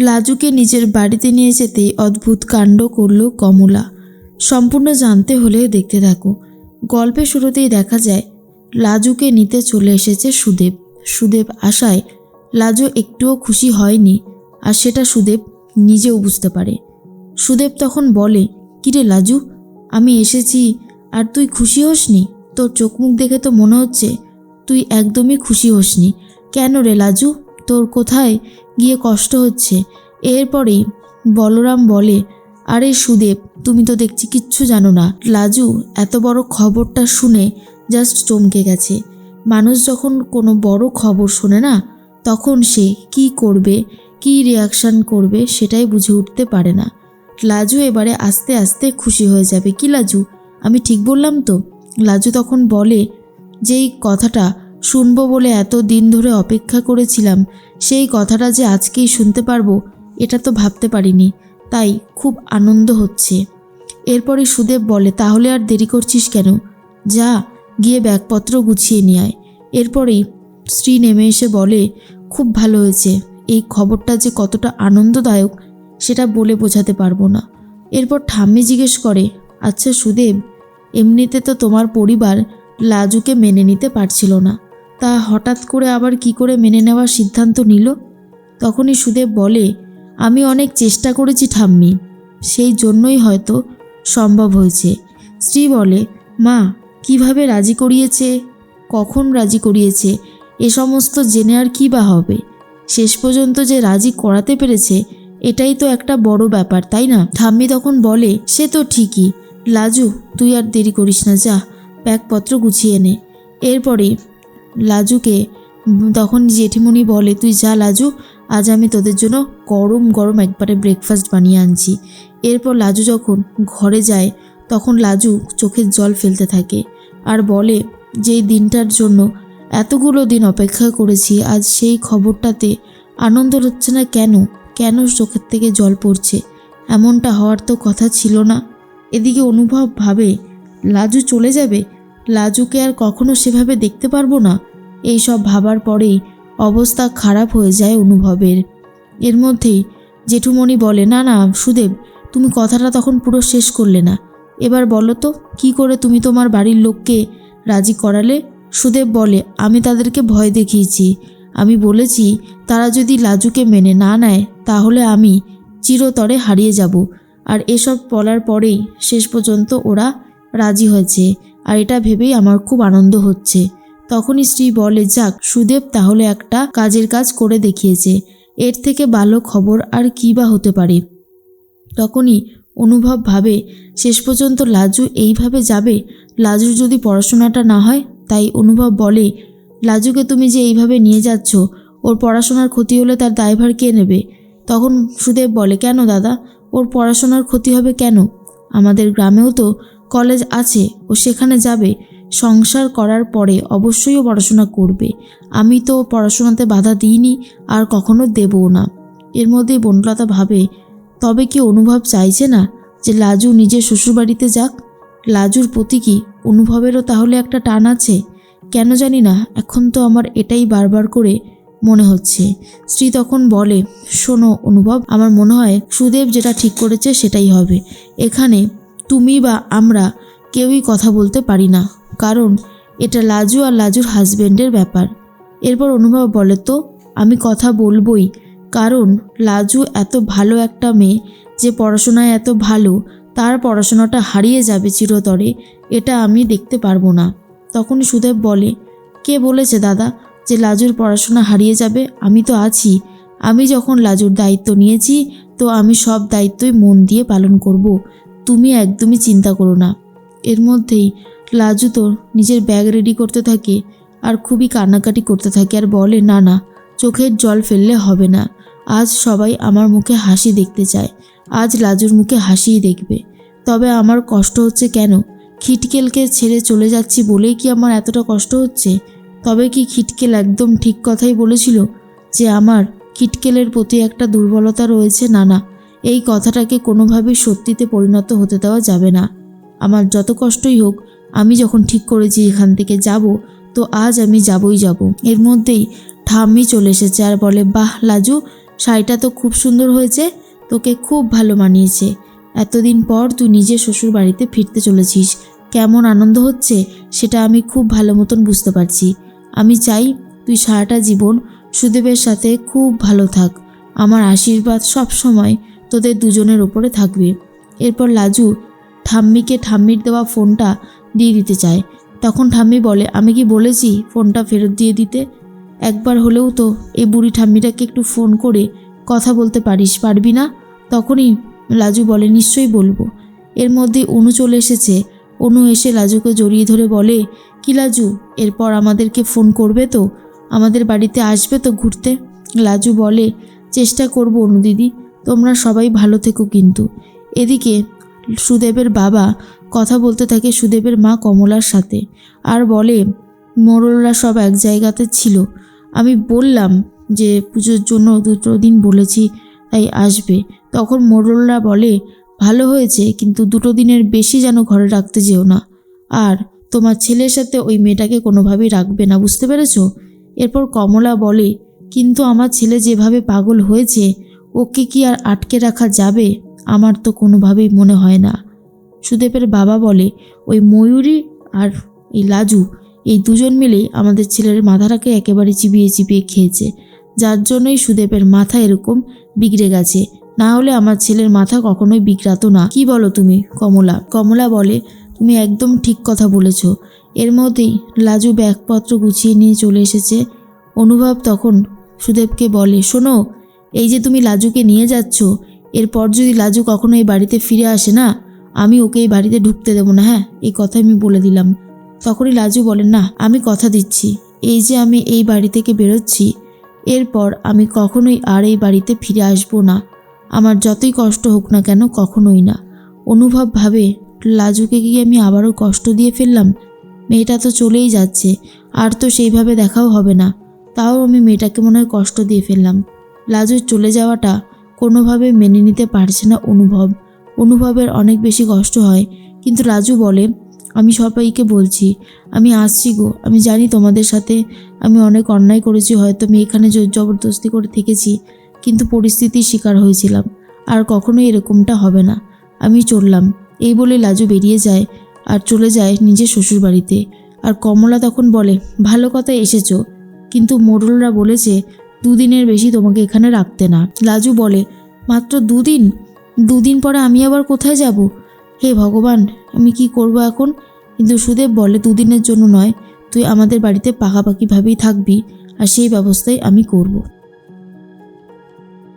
লাজুকে নিজের বাড়িতে নিয়ে যেতেই অদ্ভুত কাণ্ড করল কমলা। সম্পূর্ণ জানতে হলে দেখতে থাকো। গল্পের শুরুতেই দেখা যায়, লাজুকে নিতে চলে এসেছে সুদেব। সুদেব আসায় লাজু একটুও খুশি হয়নি, আর সেটা সুদেব নিজেও বুঝতে পারে। সুদেব তখন বলে, কিরে লাজু, আমি এসেছি, আর তুই খুশি হসনি? তোর চোখ মুখ দেখে তো মনে হচ্ছে, তুই একদমই খুশি হসনি। কেন রে লাজু? তোর কোথায় গিয়ে কষ্ট হচ্ছে? এরপরেই বলরাম বলে, আরে সুদেব, তুমি তো দেখছি কিচ্ছু জানো না। লাজু, এত বড় খবরটা শুনে জাস্ট চমকে গেছে। মানুষ যখন কোনো বড় খবর শোনে না, তখন সে কি করবে, কি রিয়াকশান করবে সেটাই বুঝে উঠতে পারে না। লাজু এবারে আস্তে আস্তে খুশি হয়ে যাবে। কি লাজু? আমি ঠিক বললাম তো? লাজু তখন বলে, যেই কথাটা শুনব বলে এত দিন ধরে অপেক্ষা করেছিলাম, সেই কথাটা যে আজকেই শুনতে পারব, এটা তো ভাবতে পারিনি, তাই খুব আনন্দ হচ্ছে। এরপরে সুদেব বলে, তাহলে আর দেরি করছিস কেন? যা, গিয়ে ব্যাগপত্র গুছিয়ে নিয়ে আয়। এরপরেই স্ত্রী নেমে এসে বলে, খুব ভালো হয়েছে, এই খবরটা যে কতটা আনন্দদায়ক, সেটা বলে বোঝাতে পারব না। এরপর ঠাম্মি জিজ্ঞেস করে আচ্ছা সুদেব, এমনিতে তো তোমার পরিবার লাজুকে মেনে নিতে পারছিল না তা হঠাৎ করে আবার কি করে মেনে নেওয়ার সিদ্ধান্ত নিল? তখনই সুদেব বলে, আমি অনেক চেষ্টা করেছি ঠাম্মি, সেই জন্যই হয়তো সম্ভব হয়েছে। স্ত্রী বলে, মা, কীভাবে রাজি করিয়েছে? কখন রাজি করিয়েছে? এ সমস্ত জেনে আর কী বা হবে? শেষ পর্যন্ত যে রাজি করাতে পেরেছে, এটাই তো একটা বড় ব্যাপার, তাই না? ঠাম্মি তখন বলে, সে তো ঠিকই। লাজু, তুই আর দেরি করিস না, যা, ব্যাগপত্র গুছিয়ে নে। এরপরে লাজুকে, তখন জেঠিমণি বলে, তুই যা লাজু, আজ আমি তোদের জন্য গরম গরম একবারে ব্রেকফাস্ট বানিয়ে আনছি। এরপর লাজু যখন ঘরে যায়, তখন লাজু চোখের জল ফেলতে থাকে আর বলে, যেই দিনটার জন্য এতগুলো দিন অপেক্ষা করেছি, আজ সেই খবরটাতে আনন্দ হচ্ছে না কেন? কেন চোখের থেকে জল পড়ছে? এমনটা হওয়ার তো কথা ছিল না। এদিকে অনুভব ভাবে, লাজু চলে যাবে? লাজুকে আর কখনো সেভাবে দেখতে পারব না। এই সব ভাবার পরেই অবস্থা খারাপ হয়ে যায় অনুভবের। এর মধ্যেই জেঠুমণি বলে, না না, সুদেব, তুমি কথাটা তখন পুরো শেষ করলে না। এবার বলো তো, কি করে তুমি তোমার বাড়ির লোককে রাজি করালে? সুদেব বলে, আমি তাদেরকে ভয় দেখিয়েছি। আমি বলেছি, তারা যদি লাজুকে মেনে না নেয়, তাহলে আমি চিরতরে হারিয়ে যাব। আর এসব বলার পরেই শেষ পর্যন্ত ওরা রাজি হয়েছে। আর এটা ভেবেই আমার খুব আনন্দ হচ্ছে। তখনই স্ত্রী বলে, যাক, সুদেব তাহলে একটা কাজের কাজ করে দেখিয়েছে। এর থেকে ভালো খবর আর কী বা হতে পারে? তখনই অনুভব ভাবে, শেষ পর্যন্ত লাজু এইভাবে যাবে? লাজুর যদি পড়াশোনাটা না হয়? তাই অনুভব বলে, লাজুকে তুমি যে এইভাবে নিয়ে যাচ্ছ, ওর পড়াশোনার ক্ষতি হলে তার দায়ভার কে নেবে? তখন সুদেব বলে, কেন দাদা? ওর পড়াশোনার ক্ষতি হবে কেন? আমাদের গ্রামেও তো কলেজ আছে ও সেখানে যাবে, সংসার করার পরে অবশ্যইও পড়াশোনা করবে। আমি তো পড়াশোনাতে বাধা দিইনি, আর কখনো দেবও না। এর মধ্যে বনলতা ভাবে, তবে কি অনুভব চাইছে না যে লাজু নিজের শ্বশুরবাড়িতে যাক? লাজুর প্রতি কি অনুভবেরও তাহলে একটা টান আছে? কেন জানি না, এখন তো আমার এটাই বারবার করে মনে হচ্ছে। স্ত্রী তখন বলে, শোনো অনুভব, আমার মনে হয় সুদেব যেটা ঠিক করেছে সেটাই হবে। এখানে তুমি বা আমরা কেউই কথা বলতে পারি না, কারণ এটা লাজু আর লাজুর হাজবেন্ডের ব্যাপার। এরপর অনুভব বলে তো, আমি কথা বলবই, কারণ লাজু এত ভালো একটা মেয়ে যে পড়াশোনায় এত ভালো, তার পড়াশোনাটা হারিয়ে যাবে চিরতরে, এটা আমি দেখতে পারব না। তখন সুদেব বলে, কে বলেছে দাদা যে লাজুর পড়াশোনা হারিয়ে যাবে? আমি তো আছি। আমি যখন লাজুর দায়িত্ব নিয়েছি, তো আমি সব দায়িত্বই মন দিয়ে পালন করব। তুমি একদমই চিন্তা করো না। এর মধ্যেই লাজু তো নিজের ব্যাগ রেডি করতে থাকে আর খুবই কান্নাকাটি করতে থাকে আর বলে, না না, চোখের জল ফেললে হবে না। আজ সবাই আমার মুখে হাসি দেখতে চায়। আজ লাজুর মুখে হাসিই দেখবে। তবে আমার কষ্ট হচ্ছে কেন? খিটকেলকে ছেড়ে চলে যাচ্ছি বলেই কি আমার এতটা কষ্ট হচ্ছে? তবে কি খিটকেল একদম ঠিক কথাই বলেছিল যে আমার খিটকেলের প্রতি একটা দুর্বলতা রয়েছে, না না। এই কথাটাকে কোনোভাবেই সত্যিতে পরিণত হতে দেওয়া যাবে না। আমার যত কষ্টই হোক, আমি যখন ঠিক করেছি এখান থেকে যাব, তো আজ আমি যাবই যাব। এর মধ্যেই ঠাম্মি চলে এসেছে আর বলে, বাহ, লাজু, শাড়িটা তো খুব সুন্দর হয়েছে, তোকে খুব ভালো মানিয়েছে। এতদিন পর তুই নিজের শ্বশুর বাড়িতে ফিরতে চলেছিস। কেমন আনন্দ হচ্ছে, সেটা আমি খুব ভালো মতন বুঝতে পারছি। আমি চাই তুই সারাটা জীবন সুদেবের সাথে খুব ভালো থাক। আমার আশীর্বাদ সব সময় তোদের দুজনের ওপরে থাকবে। এরপর লাজু ঠাম্মিকে ঠাম্মির দেওয়া ফোনটা দিয়ে দিতে চায়। তখন ঠাম্মি বলে, আমি কি বলেছি ফোনটা ফেরত দিয়ে দিতে? একবার হলেও তো এই বুড়ি ঠাম্মিটাকে একটু ফোন করে কথা বলতে পারিস, পারবি না? তখনই লাজু বলে, নিশ্চয়ই বলব। এর মধ্যে অনু চলে এসেছে। অনু এসে লাজুকে জড়িয়ে ধরে বলে, কি লাজু, এরপর আমাদেরকে ফোন করবে তো? আমাদের বাড়িতে আসবে তো ঘুরতে? লাজু বলে, চেষ্টা করব অনু দিদি। তোমরা সবাই ভালো থেকো কিন্তু। এদিকে সুদেবের বাবা কথা বলতে থাকে সুদেবের মা কমলার সাথে আর বলে মোড়লরা সব এক জায়গাতে ছিল। আমি বললাম যে পুজোর জন্য দুটো দিন বলেছি, তাই আসবে। তখন মোড়লরা বলে, ভালো হয়েছে, কিন্তু দুটো দিনের বেশি যেন ঘরে রাখতে যেও না। আর তোমার ছেলের সাথে ওই মেয়েটাকে কোনোভাবেই রাখবে না, বুঝতে পেরেছ? এরপর কমলা বলে, কিন্তু আমার ছেলে যেভাবে পাগল হয়েছে ওকে কি আর আটকে রাখা যাবে? আমার তো কোনোভাবেই মনে হয় না। সুদেবের বাবা বলে, ওই ময়ূরী আর এই লাজু, এই দুজন মিলেই আমাদের ছেলের মাথাটাকে একেবারে চিবিয়ে চিবিয়ে খেয়েছে। যার জন্যই সুদেবের মাথা এরকম বিগড়ে গেছে। না হলে আমার ছেলের মাথা কখনোই বিগড়াতো না। কি বলো তুমি, কমলা? কমলা বলে, তুমি একদম ঠিক কথা বলেছ। এর মধ্যেই লাজু ব্যাগপত্র গুছিয়ে নিয়ে চলে এসেছে। অনুভব তখন সুদেবকে বলে, শোনো এই যে তুমি লাজুকে নিয়ে যাচ্ছ, এরপর যদি লাজু কখনো এই বাড়িতে ফিরে আসে না, আমি ওকে এই বাড়িতে ঢুকতে দেবো না হ্যাঁ? এই কথা আমি বলে দিলাম। তখনই লাজু বলেন না, আমি কথা দিচ্ছি। এই যে আমি এই বাড়ি থেকে বেরোচ্ছি, এরপর আমি কখনোই আর এই বাড়িতে ফিরে আসব না। আমার যতই কষ্ট হোক না কেন, কখনোই না। অনুভব ভাবে লাজুকে কি আমি আবারও কষ্ট দিয়ে ফেললাম। মেয়েটা তো চলেই যাচ্ছে, আর তো সেইভাবে দেখাও হবে না। তাও আমি মেয়েটাকে মনে হয় কষ্ট দিয়ে ফেললাম। লাজুর চলে যাওয়াটা কোনোভাবে মেনে নিতে পারছে না অনুভব। অনুভবের অনেক বেশি কষ্ট হয়। কিন্তু রাজু বলে, আমি সবাইকে বলছি, আমি আসছি গো, আমি জানি তোমাদের সাথে আমি অনেক অন্যায় করেছি, হয়তো আমি এখানে জোর জবরদস্তি করে থেকেছি, কিন্তু পরিস্থিতির শিকার হয়েছিলাম। আর কখনোই এরকমটা হবে না। আমি চললাম। এই বলে লাজু বেরিয়ে যায় আর চলে যায় নিজের শ্বশুর বাড়িতে আর কমলা তখন বলে, ভালো কথা এসেছ। কিন্তু মোড়লরা বলেছে দুদিনের বেশি তোমাকে এখানে রাখতে না। লাজু বলে, মাত্র দুদিন? দুদিন পরে আমি আবার কোথায় যাব? হে ভগবান, আমি কি করব এখন? কিন্তু সুদেব বলে, দুদিনের জন্য নয়, তুই আমাদের বাড়িতে পাকাপাকিভাবেই থাকবি, আর সেই ব্যবস্থাই আমি করব।